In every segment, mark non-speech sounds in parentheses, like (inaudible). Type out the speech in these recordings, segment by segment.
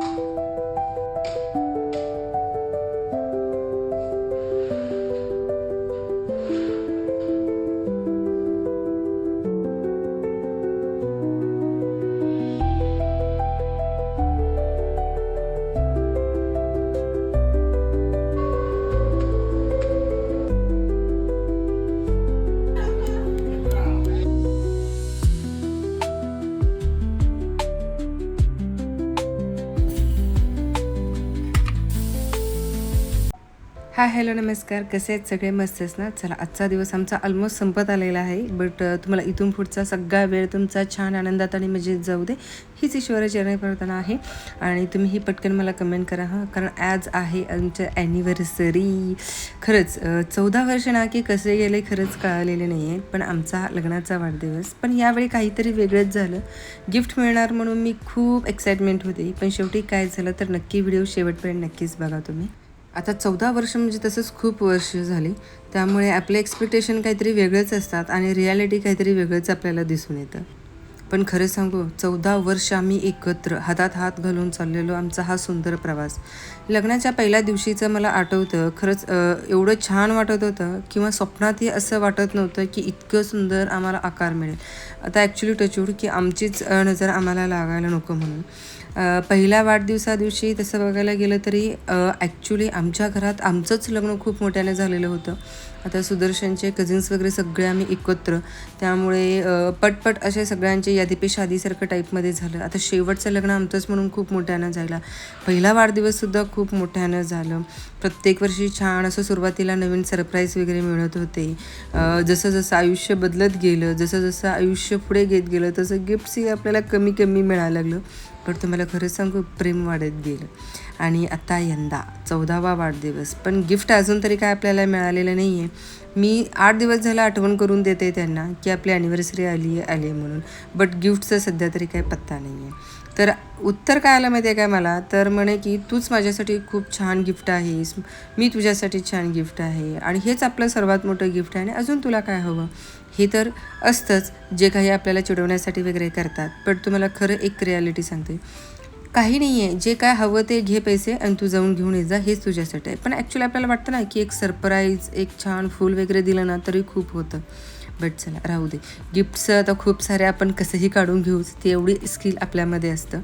Música hi hello नमस्कार. कसे आहेत? सगळे मस्तच ना? चला आजचा दिवस आमचा ऑलमोस्ट संपत आलेला आहे बट तुम्हाला इथून पुढचा सगळा वेळ तुमचा छान आनंदात आणि मजेत जाऊ दे हीच ईश्वर चरण प्रार्थना आहे. आणि तुम्ही ही पटकन मला कमेंट करा हां. कारण आज आहे आमच्या ॲनिव्हर्सरी खरंच चौदा वर्ष ना की कसे गेले खरंच कळालेले नाही आहे पण आमचा लग्नाचा वाढदिवस. पण यावेळी काहीतरी वेगळंच झालं. गिफ्ट मिळणार म्हणून मी खूप एक्साइटमेंट होते. पण शेवटी काय झालं तर नक्की व्हिडिओ शेवटपर्यंत नक्कीच बघा तुम्ही. आता चौदा वर्ष म्हणजे तसंच खूप वर्ष झाली. त्यामुळे आपले एक्सपेक्टेशन काहीतरी वेगळंच असतात आणि रियालिटी काहीतरी वेगळंच आपल्याला दिसून येतं. पण खरं सांगू चौदा वर्ष आम्ही एकत्र हातात हात घालून चाललेलो आमचा हा सुंदर प्रवास. लग्नाच्या पहिल्या दिवशीचं मला आठवतं खरंच एवढं छान वाटत होतं किंवा स्वप्नातही असं वाटत नव्हतं की इतकं सुंदर आम्हाला आकार मिळेल. आता ॲक्च्युली टचूड की आमचीच नजर आम्हाला लागायला नको म्हणून. पहिल्या वाढदिवसा दिवशी तसं बघायला गेलं तरी ॲक्च्युली आमच्या घरात आमचंच लग्न खूप मोठ्याने झालेलं होतं. आता सुदर्शनचे कझिन्स वगैरे सगळे आम्ही एकत्र. त्यामुळे पटपट असे सगळ्यांचे यादीपे शादीसारखं टाईपमध्ये झालं. आता शेवटचं लग्न आमचंच म्हणून खूप मोठ्यानं झाला. पहिला वाढदिवससुद्धा खूप मोठ्यानं झालं. प्रत्येक वर्षी छान असं सुरुवातीला नवीन सरप्राईज वगैरे मिळत होते. जसं जसं आयुष्य बदलत गेलं जसं जसं आयुष्य पुढे घेत गेलं तसं गिफ्ट्सही आपल्याला कमी कमी मिळायला लागलं. पण तुम्हाला खरं सांगू प्रेम वाढत गेलं. आणि आता यंदा चौदावा वाढदिवस. पण गिफ्ट अजून तरी काय आपल्याला मिळालेलं नाही आहे मी आठ दिवस झाला आठवण करून देते त्यांना की आपली ॲनिव्हर्सरी आली आहे आली आहे म्हणून. बट गिफ्टचा सध्या तरी काही पत्ता नाही आहे तर उत्तर काय आलं माहिती आहे काय मला? तर म्हणे की तूच माझ्यासाठी खूप छान गिफ्ट आहेस. मी तुझ्यासाठी छान गिफ्ट आहे. आणि हेच आपलं सर्वात मोठं गिफ्ट आहे. आणि अजून तुला काय हवं? हे तर असतंच जे काही आपल्याला चिडवण्यासाठी वगैरे करतात. पण तुम्हाला खरं एक रियालिटी सांगते. काही नाही आहे जे काय हवं ते घे पैसे आणि तू जाऊन घेऊन ये जा हेच तुझ्यासाठी आहे. पण ॲक्च्युली आपल्याला वाटतं ना की एक सरप्राईज एक छान फूल वगैरे दिलं ना तरी खूप होतं. बट चला राहू दे. गिफ्ट्स आता खूप सारे आपण कसंही काढून घेऊच ते एवढी स्किल आपल्यामध्ये असतं.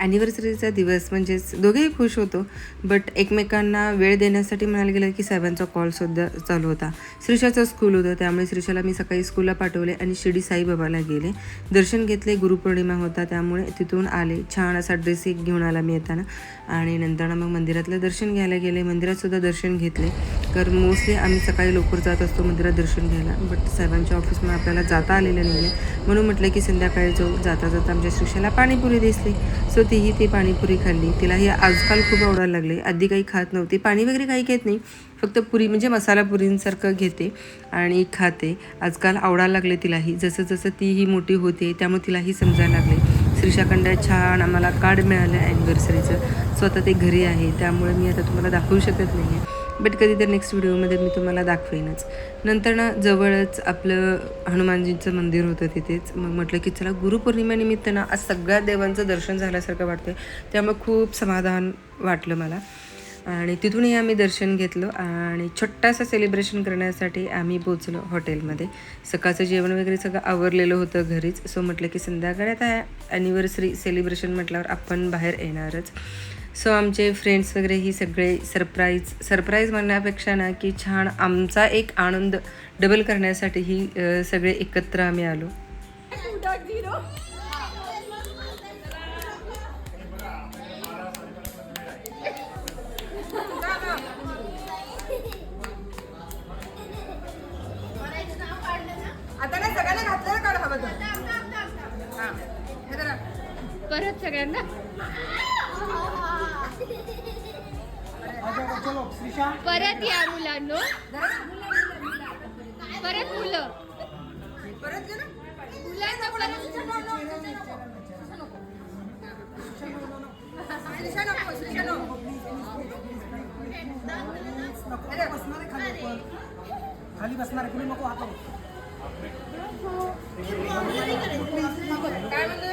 ॲनिव्हर्सरीचा दिवस म्हणजेच दोघेही खुश होतो. बट एकमेकांना वेळ देण्यासाठी म्हणायला गेलं की साहेबांचा कॉलसुद्धा चालू होता. श्रीषाचं स्कूल होतं त्यामुळे श्रीषाला मी सकाळी स्कूलला पाठवले आणि शिर्डी साईबाबाला गेले. दर्शन घेतले गुरुपौर्णिमा होता त्यामुळे तिथून आले. छान असा ड्रेस एक घेऊन आला मी येताना. आणि नंतर मग मंदिरातलं दर्शन घ्यायला गेले. मंदिरातसुद्धा दर्शन घेतले. तर मोस्टली आम्ही सकाळी लवकर जात असतो मंदिरात दर्शन घ्यायला. बट साहेबांच्या ऑफिसमध्ये आपल्याला जाता आलेलं नाही आहे म्हणून म्हटलं की संध्याकाळी जाऊ. जाता जाता आमच्या श्रीषाला पाणीपुरी दिसली. सो तीही ती पाणीपुरी खाल्ली. तिला हे आजकाल खूप आवडायला लागले. आधी काही खात नव्हती. पाणी वगैरे काही घेत नाही. फक्त पुरी म्हणजे मसाला पुरींसारखं घेते आणि खाते. आजकाल आवडायला लागले तिलाही. जसं जसं तीही मोठी होते त्यामुळे तिलाही समजायला लागले. श्रीशाखंड छान आम्हाला कार्ड मिळालं ॲनिव्हर्सरीचं स्वतः ते घरी आहे. त्यामुळे मी आता तुम्हाला दाखवू शकत नाही आहे बट कधी तर नेक्स्ट व्हिडिओमध्ये मी तुम्हाला दाखवेनच. नंतर ना जवळच आपलं हनुमानजींचं मंदिर होतं तिथेच. मग म्हटलं की चला गुरुपौर्णिमेनिमित्त ना आज सगळ्या देवांचं दर्शन झाल्यासारखं वाटतं त्यामुळे खूप समाधान वाटलं मला. आणि तिथूनही आम्ही दर्शन घेतलं आणि छोटासा सेलिब्रेशन करण्यासाठी आम्ही पोचलो हॉटेलमध्ये सकाळचं जेवण वगैरे सगळं आवरलेलं होतं घरीच. सो म्हटलं की संध्याकाळी आता ॲनिव्हर्सरी सेलिब्रेशन म्हटल्यावर आपण बाहेर येणारच. सो आमचे फ्रेंड्स वगैरे ही सगळे सरप्राईज सरप्राईज म्हणण्यापेक्षा ना की छान आमचा एक आनंद डबल करण्यासाठी ही सगळे एकत्र आम्ही आलो. परत सगळ्यांना? (laughs) परत या मुलांनो. परत मुलं. खाली बसणार कुणी नको काय म्हणले?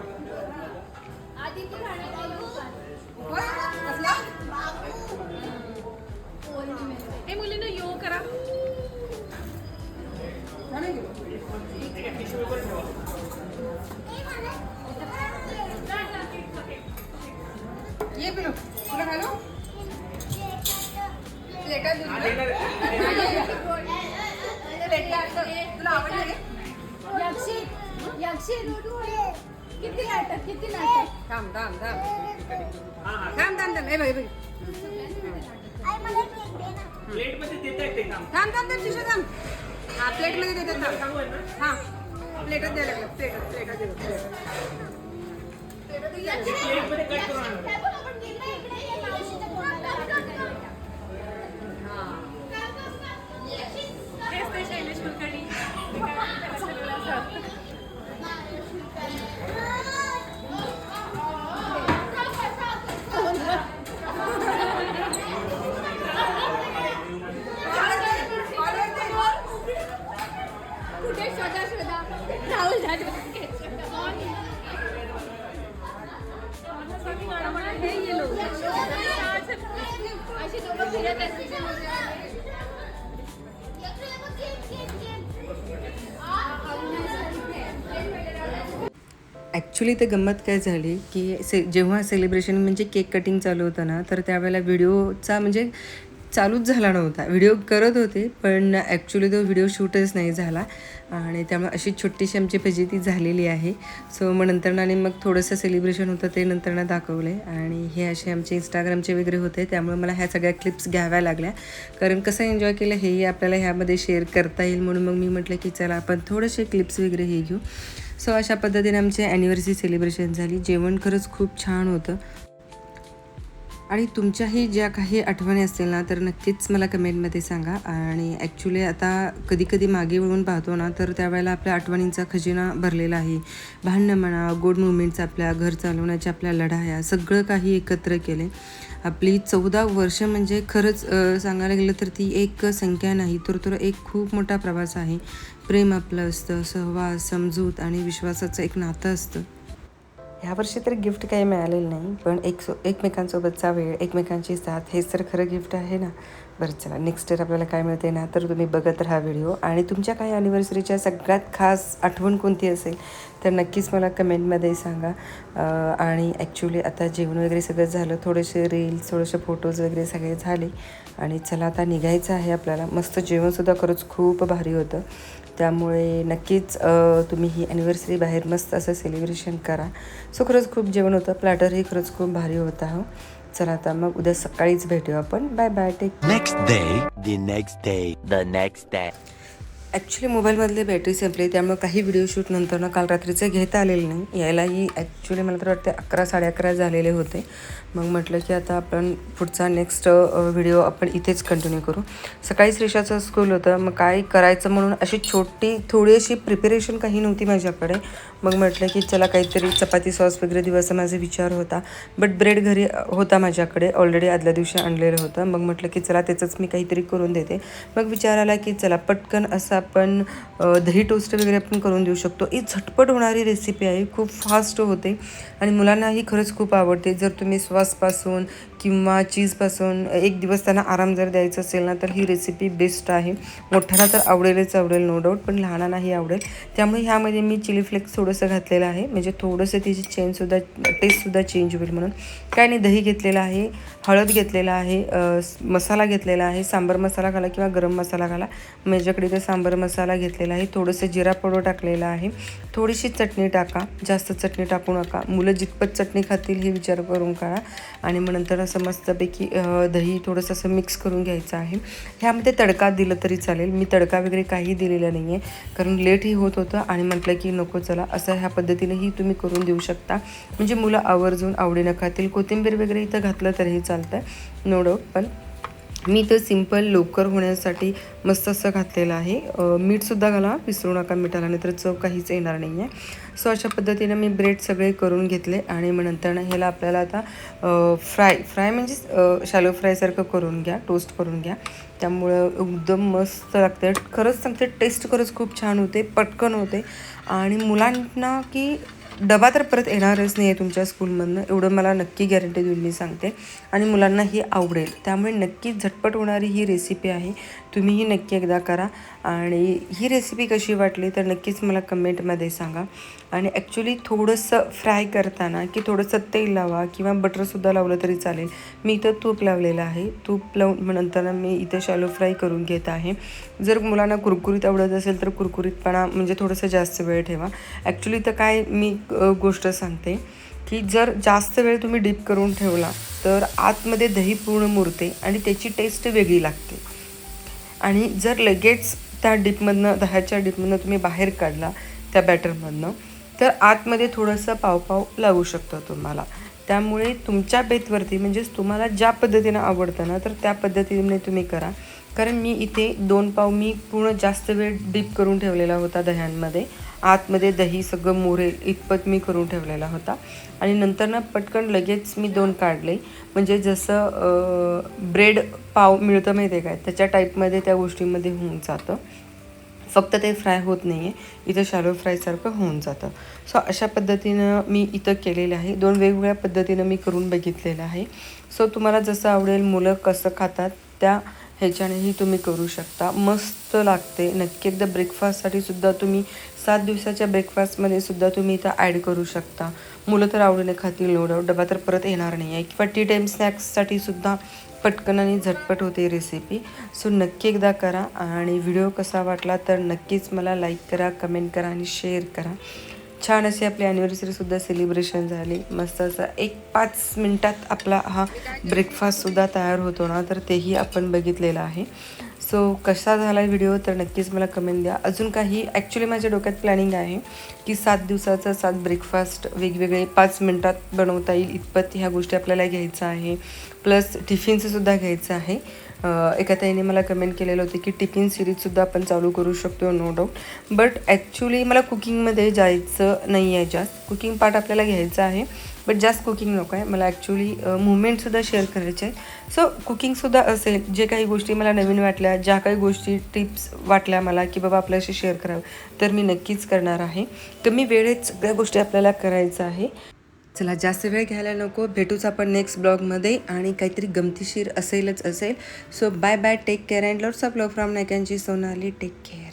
लेट आर्ट किती नाटक किती नाटक? थांब थांब थांब. थांब थांब थांब. ए बघ बघ. प्लेटमध्ये देत आहे ते काम. थांब थांब थांब देतात थांब. सांगू प्लेटच द्यायला लागलं. प्लेट प्लेटच प्लेटमध्ये कट ॲक्च्युली ते गंमत काय झाली की से जेव्हा सेलिब्रेशन म्हणजे केक कटिंग चालू होतं ना तर त्यावेळेला व्हिडिओचा म्हणजे चालूच झाला नव्हता. व्हिडिओ करत होते पण ॲक्च्युली तो व्हिडिओ शूटच नाही झाला. आणि त्यामुळे अशी छोटीशी आमची फजिती झालेली आहे. सो मग नंतर मग थोडंसं सेलिब्रेशन होतं ते नंतरनं दाखवले आणि हे असे आमचे इंस्टाग्रामचे वगैरे होते त्यामुळे मला ह्या सगळ्या क्लिप्स घ्याव्या लागल्या. कारण कसं एन्जॉय केलं हेही आपल्याला ह्यामध्ये शेअर करता येईल म्हणून मग मी म्हटलं की चला आपण थोडेसे क्लिप्स वगैरे हे घेऊ. सो अशा पद्धतीने आमची ॲनिव्हर्सरी सेलिब्रेशन झाली. जेवण खरंच खूप छान होतं. आणि तुमच्याही ज्या काही आठवणी असतील ना तर नक्कीच मला कमेंटमध्ये सांगा. आणि ॲक्च्युली आता कधी कधी मागे वळून पाहतो ना तर त्यावेळेला आपल्या आठवणींचा खजिना भरलेला आहे. भांडणं म्हणा गोड मुवमेंट्स आपल्या घर चालवण्याच्या आपल्या लढाया सगळं काही एकत्र केले. आपली चौदा वर्ष म्हणजे खरंच सांगायला गेलं तर ती एक संख्या नाही तर तर एक खूप मोठा प्रवास आहे. प्रेम आपलं असतं सहवास समजूत आणि विश्वासाचं एक नातं असतं. ह्यावर्षी तर गिफ्ट काही मिळालेलं नाही पण एक सो एकमेकांसोबतचा वेळ एकमेकांची साथ हेच तर खरं गिफ्ट आहे ना. बरं चला नेक्स्ट इयर आपल्याला काय मिळते ना तर तुम्ही बघत राहा व्हिडिओ आणि तुमच्या काही ॲनिव्हर्सरीच्या सगळ्यात खास आठवण कोणती असेल तर नक्कीच मला कमेंटमध्ये सांगा. आणि ॲक्च्युली आता जेवण वगैरे सगळं झालं थोडेसे रील्स थोडेसे फोटोज वगैरे सगळे झाले. आणि चला आता निघायचं आहे आपल्याला. मस्त जेवणसुद्धा खरंच खूप भारी होतं. त्यामुळे नक्कीच तुम्ही ही ॲनिव्हर्सरी बाहेर मस्त असं सेलिब्रेशन करा. सो खरंच खूप जेवण होतं. प्लॅटरही खरंच खूप भारी होता हो. चला आता मग उद्या सकाळीच भेटू आपण. Bye bye take next day the next day the next day actually मोबाईलमधली battery संपली त्यामुळे काही व्हिडिओ शूट नंतर ना काल रात्रीचे घेता आलेले नाही. यायलाही ॲक्च्युली मला तर वाटते अकरा साडे अकरा झालेले होते. मग म्हटलं की आता आपण पुढचा नेक्स्ट व्हिडिओ आपण इथेच कंटिन्यू करू. सकाळी श्रीषाचं स्कूल होतं मग काय करायचं म्हणून अशी छोटी थोडी अशी प्रिपरेशन काही नव्हती माझ्याकडे. मग म्हटलं की चला काहीतरी चपाती सॉस वगैरे देऊ असा माझा विचार होता. बट ब्रेड घरी होता माझ्याकडे. ऑलरेडी आदल्या दिवशी आणलेलं होतं. मग म्हटलं की चला त्याचंच मी काहीतरी करून देते. मग विचार आला की चला पटकन असं आपण दही टोस्ट वगैरे आपण करून देऊ शकतो. ही झटपट होणारी रेसिपी आहे. खूप फास्ट होते. आणि मुलांनाही खरंच खूप आवडते. जर तुम्ही सॉसपासून किंवा चीजपासून एक दिवस त्यांना आराम जर द्यायचा असेल ना तर ही रेसिपी बेस्ट आहे. मोठ्यांना तर आवडेलच आवडेल नो डाऊट पण लहानांनाही आवडेल. त्यामुळे ह्यामध्ये मी चिली फ्लेक्स थोडंसं घातलेलं आहे. म्हणजे थोडंसं त्याची चेंजसुद्धा टेस्टसुद्धा चेंज होईल म्हणून. काय नाही दही घेतलेलं आहे हळद घेतलेला आहे मसाला घेतलेला आहे सांबर मसाला घाला किंवा गरम मसाला घाला. माझ्याकडे तर सांबर मसाला घेतलेला आहे. थोडंसं जिरा पावडर टाकलेला आहे. थोडीशी चटणी टाका. जास्त चटणी टाकू नका. मुलं जितपत चटणी खातील हे विचार करून काढा आणि मग नंतर असं मस्तपैकी दही थोडंसं असं मिक्स करून घ्यायचं आहे. ह्यामध्ये तडका दिलं तरी चालेल. मी तडका वगैरे काही दिलेला नाही आहे कारण लेटही होत होतं आणि म्हटलं की नको चला असं ह्या पद्धतीनेही तुम्ही करून देऊ शकता. म्हणजे मुलं आवर्जून आवडीनं खातील. कोथिंबीर वगैरे इथं घातलं तरीही चालतं नो डाऊट पण मी तर सिंपल लवकर होण्यासाठी मस्त असं घातलेलं आहे. मीठसुद्धा घाला विसरू नका मिठाला नाही तर चव काहीच येणार नाही आहे सो अशा पद्धतीनं मी ब्रेड सगळे करून घेतले आणि मग नंतर ह्याला आपल्याला आता फ्राय फ्राय म्हणजे शॅलो फ्रायसारखं करून घ्या टोस्ट करून घ्या. त्यामुळं एकदम मस्त लागते. खरंच सांगते टेस्ट खरंच खूप छान होते पटकन होते. आणि मुलांना की डबा तर परत येणारच नाही आहे तुमच्या स्कूलमधनं. एवढं मला नक्की गॅरंटी देऊन मी सांगते. आणि मुलांना ही आवडेल. त्यामुळे नक्की झटपट होणारी ही रेसिपी आहे. तुम्हीही नक्की एकदा करा. आणि ही रेसिपी कशी वाटली तर नक्कीच मला कमेंटमध्ये सांगा. आणि ॲक्च्युली थोडंसं फ्राय करताना की थोडंसं तेल लावा किंवा बटरसुद्धा लावलं तरी चालेल. मी इथं तूप लावलेलं आहे. तूप लावून नंतर मी इथं शॅलो फ्राय करून घेत आहे. जर मुलांना कुरकुरीत आवडत असेल तर कुरकुरीतपणा म्हणजे थोडंसं जास्त वेळ ठेवा. ॲक्च्युली तर काय मी गोष्ट सांगते की जर जास्त वेळ तुम्ही डीप करून ठेवला तर आतमध्ये दही पूर्ण मुरते आणि त्याची टेस्ट वेगळी लागते. आणि जर लगेच त्या डिपमधनं दह्याच्या डिपमधनं तुम्ही बाहेर काढला त्या बॅटरमधनं तर आतमध्ये थोडंसं पावपाव लागू शकतं तुम्हाला. त्यामुळे तुमच्या बेतवरती म्हणजेच तुम्हाला ज्या पद्धतीनं आवडतं ना तर त्या पद्धतीने तुम्ही करा. कारण मी इथे दोन पाव मी पूर्ण जास्त वेळ डीप करून ठेवलेला होता दह्यांमध्ये. आतमध्ये दही सगळं मोरेल इतपत मी करून ठेवलेला होता. आणि नंतर ना पटकन लगेच मी दोन काढले. म्हणजे जसं ब्रेड पाव मिळतं माहिती आहे काय? त्याच्या टाईपमध्ये त्या गोष्टीमध्ये होऊन जातं. फक्त ते फ्राय होत नाही आहे इथं शॅलो फ्रायसारखं होऊन जातं. सो अशा पद्धतीनं मी इथं केलेलं आहे. दोन वेगवेगळ्या पद्धतीनं मी करून बघितलेलं आहे. सो तुम्हाला जसं आवडेल मुलं कसं खातात त्या ह्याच्यानेही तुम्ही करू शकता. मस्त लागते. नक्की एकदा ब्रेकफास्टसाठी सुद्धा तुम्ही सात दिवसाच्या ब्रेकफास्टमध्ये सुद्धा तुम्ही इथं ॲड करू शकता. मुलं तर आवडीने खातील नो डाऊट डबा तर परत येणार नाही आहे किंवा टी टाईम स्नॅक्ससाठी सुद्धा पटकन आणि झटपट होते रेसिपी सो नक्की एकदा करा आणि व्हिडिओ कसा वाटला तर नक्कीच मला लाईक करा कमेंट करा आणि शेअर करा. छान अशी आपली ॲनिव्हर्सरीसुद्धा सेलिब्रेशन झाली. मस्त असं एक पाच मिनटात आपला हा ब्रेकफास्टसुद्धा तयार होतो ना तर तेही आपण बघितलेलं आहे. सो कसा झाला व्हिडिओ तर नक्कीच मला कमेंट द्या. अजून काही ॲक्च्युली माझ्या डोक्यात प्लॅनिंग आहे की सात दिवसाचा सात ब्रेकफास्ट वेगवेगळे पाच मिनटात बनवता येईल. इतपत ह्या गोष्टी आपल्याला घ्यायचं आहे. प्लस टिफिनचंसुद्धा घ्यायचं आहे. एका ताईने मला कमेंट केलेलं होतं की टिफिन सिरीजसुद्धा आपण चालू करू शकतो नो डाऊट बट ॲक्च्युली मला कुकिंगमध्ये जायचं नाही आहे जास्त. कुकिंग पार्ट आपल्याला घ्यायचं आहे. बट जास्त कुकिंग नको आहे. मला ॲक्च्युली मुवमेंटसुद्धा शेअर करायचे आहे सो कुकिंगसुद्धा असेल. जे काही गोष्टी मला नवीन वाटल्या ज्या काही गोष्टी टिप्स वाटल्या मला की बाबा आपल्याशी शेअर करावं तर मी नक्कीच करणार आहे. कमी वेळेत सगळ्या गोष्टी आपल्याला करायचं आहे. चला जास्त वेळ घ्यायला नको. भेटूच आपण नेक्स्ट ब्लॉगमध्ये आणि काहीतरी गमतीशीर असेलच असेल. So bye bye take care and lots of love from नायकांची Sonali take care